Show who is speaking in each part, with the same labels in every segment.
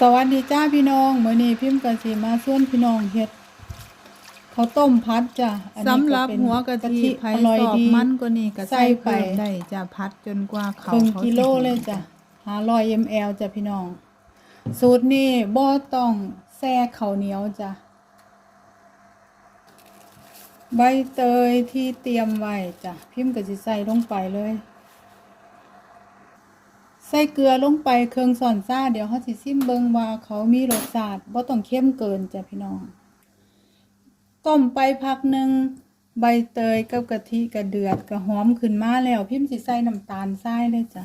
Speaker 1: สวัสดีจ้าพี่น้องมื้อนี้พิมพ์กะสิมาส่วนพี่น้องเฮ็ดข้าวต้มพัดจ้ะอันนี้
Speaker 2: สำหรับ
Speaker 1: เป็น
Speaker 2: หัวกะทิไผ
Speaker 1: อร่อย
Speaker 2: สอบ
Speaker 1: ดี
Speaker 2: มันก็นี่ก็
Speaker 1: ใส่
Speaker 2: ใส่
Speaker 1: ไป
Speaker 2: เพิ่มได้จะพัดจนกว่า
Speaker 1: ค
Speaker 2: เขา
Speaker 1: รึ่ง
Speaker 2: เขา
Speaker 1: กิโล
Speaker 2: สิ
Speaker 1: เลยจ้ะ500 ml จ้ะพี่น้อง สูตรนี้บ่ต้องแช่ข้าวเหนียวจ้ะ ใบเตยที่เตรียมไว้จ้ะ พิมพ์ก็สิใส่ลงไปเลย ใส่เกลือลงไปเครื่องสอนซ่า เดี๋ยวเขาสิซิมเบิงว่าเขามีรสชาติบ่ต้องเข้มเกินจ้ะพี่น้องต้มไปพักหนึ่งใบเตยกับกะทิกระเดือดกระหอมขึ้นมาแล้ว พิมพ์สิใส่น้ำตาลทรายเลยจ้ะ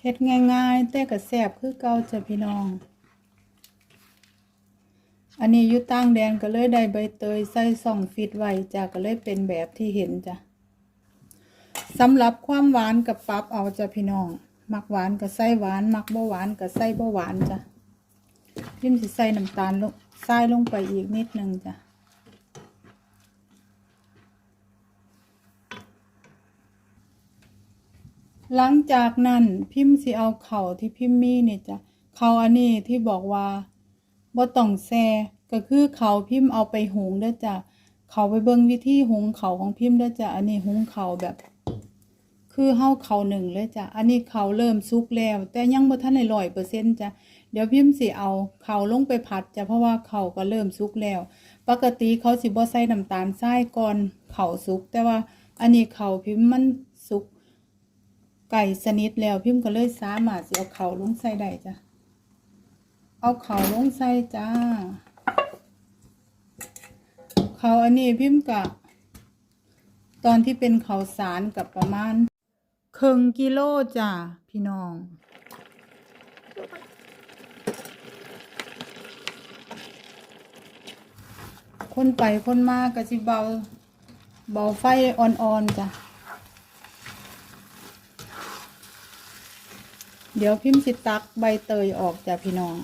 Speaker 1: เฮ็ดง่ายๆ แต่ก็แซ่บคือเก่าจ้ะพี่น้อง อันนี้ยู่ต่างแดนก็เลยได้ใบเตยใส่ส่องฟิตไว้จ้ะก็เลยเป็นแบบที่เห็นจ้ะสำหรับความหวานกับปรับเอาจ้ะพี่น้อง มักหวานก็ใส่หวาน มักบ่หวานก็ใส่บ่หวานจ้ะพิมสิใส่น้ำตาลลงใส่ลงไปอีกนิดนึงจ้ะหลังจากนั้นพิมพ์สิเอาเข่าที่พิมพ์มีนี่จ้ะเข่าอันนี้ที่บอกว่า บ่ต้องแซ่ก็คือเขาพิมพ์เอาไปหุงเด้อจ้ะเขาไปเบิ่งวิธีหุงเขาของพิมพ์เด้อจ้ะอันนี้หุงเขาแบบ คือเฮาเขาหนึ่งเลยจ้ะอันนี้เขาเริ่มสุกแล้ว แต่ยังบ่ทันได้ร้อยเปอร์เซ็นต์จ้ะเดี๋ยวพิมพ์สิเอาเขาลงไปผัดจ้ะเพราะว่าเขาก็เริ่มสุกแล้ว ปกติเขาสิบ่ใส่น้ำตาลทรายก่อนเขาสุก แต่ว่าอันนี้เขาพิมพ์มันสุกไก่สนิทแล้วพิมพ์ก็เลยสามารถสิเอาเขาลงใส่ได้จ้ะ เอาเขาลงใส่จ้า เขาอันนี้พิมพ์กะ ตอนที่เป็นเขาสารกับประมาณครึ่งกิโลจ้าพี่น้องคนไปคนมากะสิเบา เบาไฟอ่อนๆจ้ะ เดี๋ยวพิมพ์สิตักใบเตยออกจ้ะพี่น้อง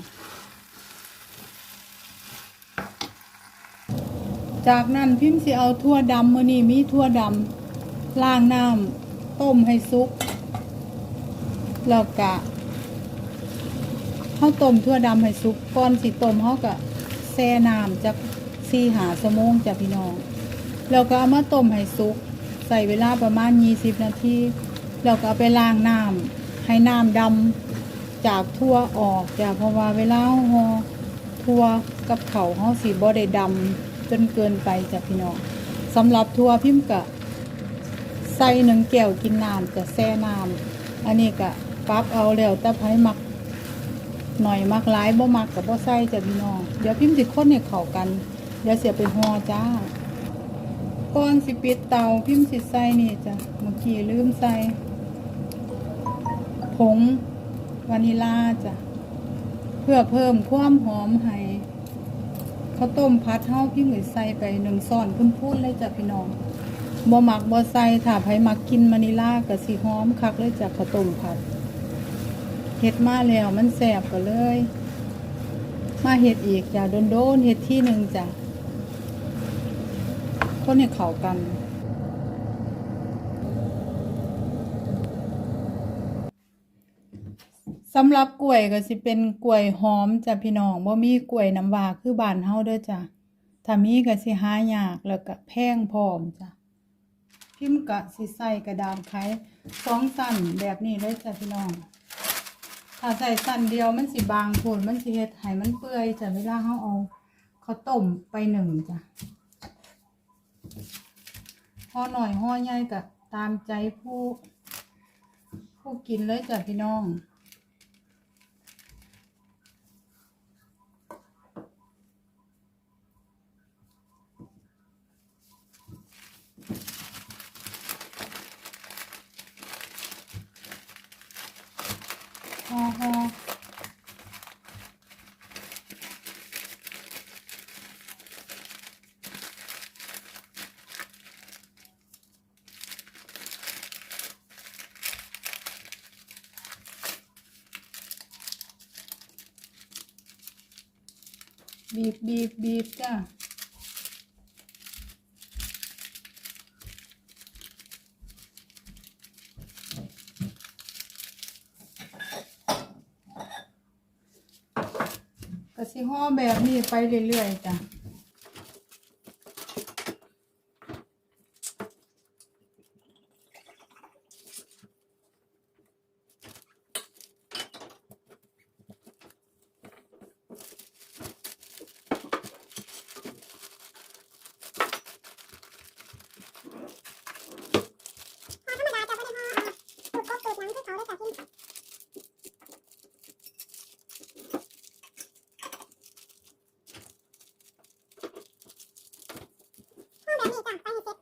Speaker 1: จากนั้นพิมพ์สิเอาทั่วดำมือนี้มีทั่วดำล้างน้ำต้มให้สุก แล้วกะเขาต้มทั่วดำให้สุกก่อนสิต้มเขากะแช่น้ำจากสี่หาชั่วโมงจ้ะพี่น้อง แล้วก็เอามาต้มให้สุก ใส่เวลาประมาณยี่สิบนาทีแล้วก็เอาไปล้างน้ำให้น้ำดำจากทั่วออกจ้ะเพราะว่าเวลาห่อทั่วกับเขาวเขาสีบ่ได้ดำ จนเกินไปจ้ะพี่น้องสำหรับทัวพิมกะใส่หนึ่งแก้วกินน้ำจะแช่น้ำอันนี้กะปรับเอาแล้วแต่ไผมักหน่อยมักหลายบ่มักกับบ่ใส่จ้ะพี่น้องเดี๋ยวพิมสิคนให้เข้ากัน เดี๋ยวเสียไปห่อจ้าก่อนสิปิดเตาพิมสิใส่นี่จ้ะเมื่อกี้ลืมใส่ผงวานิลาจ้ะเพื่อเพิ่มความหอมให้ ข้าวต้มพัดเท่าพิมพ์เลยใส่ไปหนึ่งซ้อนพุ่นๆเลยจ้ะพี่น้องบ่มักบ่ใส่ถ้าไผมักกินมานิลาก็สิหอมคักเลยจ้ะข้าวต้มผัดเห็ดมาแล้วมันแสบก็เลย มาเห็ดอีกจ้ะโดนโดนเห็ดที่หนึ่งจ้ะคนให้เข้ากัน สำหรับกล้วยก็สิเป็นกล้วยหอมจ้ะพี่น้องบ่มีกล้วยน้ำว้าคือบ้านเฮาเด้อจ้ะถ้ามีก็สิหายากแล้วก็แพงพร้อมจ้ะพิมพ์ก็สิใส่กระดานไขสองสั้นแบบนี้เลยจ้ะพี่น้องถ้าใส่สั้นเดียวมันสิบางโพดมันสิเฮ็ดให้มันเปื่อยจ้ะเวลาเฮาเอาข้าวต้มไปหนึ่งจ้ะห่อหน่อยห่อใหญ่ก็ตามใจผู้ ผู้กินเลยจ้ะพี่น้อง ห่อห่อบีบบีบบีบจ้ะ สิห่อแบบนี้ไปเรื่อยๆจ้ะ
Speaker 3: พอธรรมดาจะไม่ได้ห่อเอาสูตรกบสูตรหยังที่เขาได้จากที่ห่อแบบนี้จ้ะไปให้เสร็จ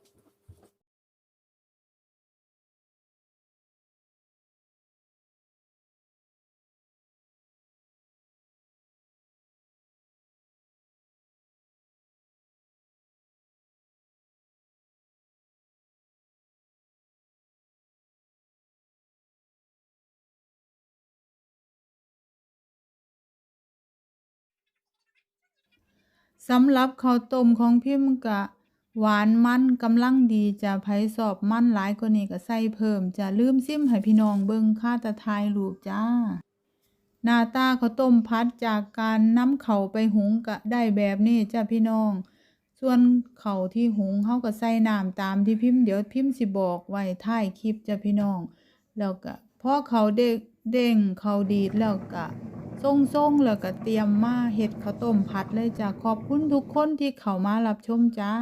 Speaker 1: สำหรับข้าวต้มของพิมพ์กะหวานมันกำลังดีจะไผสอบมันหลายกว่านี้ก็ใส่เพิ่มจะลืมซิมให้พี่น้องเบิ่งค่าตะทายรูปจ้า หน้าตาข้าวต้มพัดจากการนำเข่าไปหุงก็ได้แบบนี้จ้าพี่น้อง ส่วนเข่าที่หุงเฮาก็ใส่น้ำตามที่พิมพ์เดี๋ยวพิมพ์สิบอกไว้ท้ายคลิปจ้าพี่น้อง แล้วก็พอเขาเด้งเด้งเขาดีดแล้วก็ ส่งๆแล้วก็เตรียมมาเฮ็ดข้าวต้มผัดเลยจ้ะขอบคุณทุกคนที่เข้ามารับชมจ้า